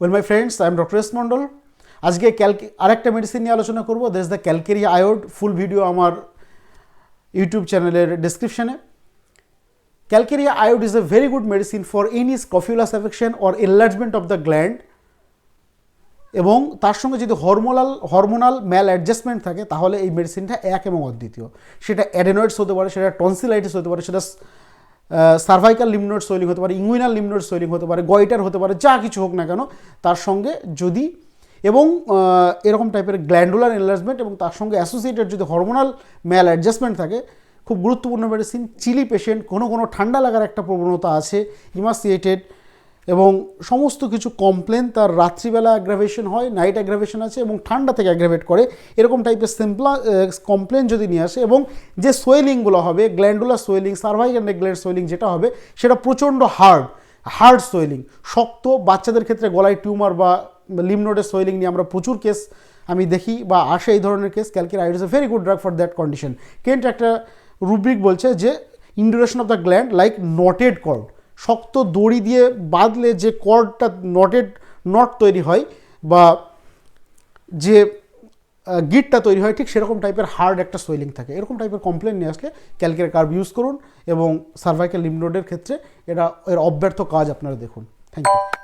Well my friends I am doctor S Mondal আজকে ক্যালকে, আরেকটা মেডিসিন নিয়ে আলোচনা করব। দেশ the Calcarea iod full video আমার ইউটিউব চ্যানেলের ডিসক্রিপশনে Calcarea iod is a very good medicine for any scrofulous affection or enlargement of the gland এবং তার সঙ্গে যদি হরমোনাল হরমোনাল ম্যাল অ্যাডজাস্টমেন্ট থাকে, তাহলে এই মেডিসিনটা এক এবং অদ্বিতীয়। সেটা অ্যাডেনয়েডস হতে পারে, সেটা টনসিলাইটিস হতে পারে, সেটা সার্ভাইকাল লিমনোড সোয়েলিং হতে পারে ইঙ্গুইনাল লিমনোড সোয়েলিং হতে পারে গয়টার হতে পারে, যা কিছু হোক না কেন, তার সঙ্গে যদি, এবং এরকম টাইপের গ্ল্যান্ডুলার এনলার্জমেন্ট এবং তার সঙ্গে অ্যাসোসিয়েটেড যদি হরমোনাল ম্যাল অ্যাডজাস্টমেন্ট থাকে, খুব গুরুত্বপূর্ণ মেডিসিন চিলি পেশেন্ট কোনো কোনো ঠান্ডা লাগার একটা প্রবণতা আছে ইমাসিয়েটেড এবং সমস্ত কিছু কমপ্লেন তার রাত্রিবেলা অ্যাগ্রাভেশন হয় নাইট অ্যাগ্রাভেশন আছে এবং ঠান্ডা থেকে অ্যাগ্রাভেট করে, এরকম টাইপের সিম্পলা কমপ্লেন যদি নিয়ে আসে এবং যে সোয়েলিংগুলো হবে গ্ল্যান্ডুলার সোয়েলিং অ্যান্ড নেগলের সোয়েলিং যেটা হবে, সেটা প্রচণ্ড হার্ড হার্ড সোয়েলিং শক্ত, বাচ্চাদের ক্ষেত্রে গলায় টিউমার বা লিমনোডের সোয়েলিং নিয়ে আমরা প্রচুর কেস আমি দেখি বা আসে এই ধরনের case Calc iod is a very good drug for that condition Kent একটা রুব্রিক বলছে যে induration of the gland like knotted cord শক্ত দড়ি দিয়ে বাঁধলে যে কর্ডটা নটেড, নট তৈরি হয় বা যে গিটটা তৈরি হয়, ঠিক সেরকম টাইপের হার্ড একটা সোয়েলিং থাকে। এরকম টাইপের কমপ্লেন নিয়ে আসলে ক্যালকের কার্ভ ইউজ করুন এবং সার্ভাইকাল লিমনোডের ক্ষেত্রে এটা এর অব্যর্থ কাজ আপনারা দেখুন। Thank you.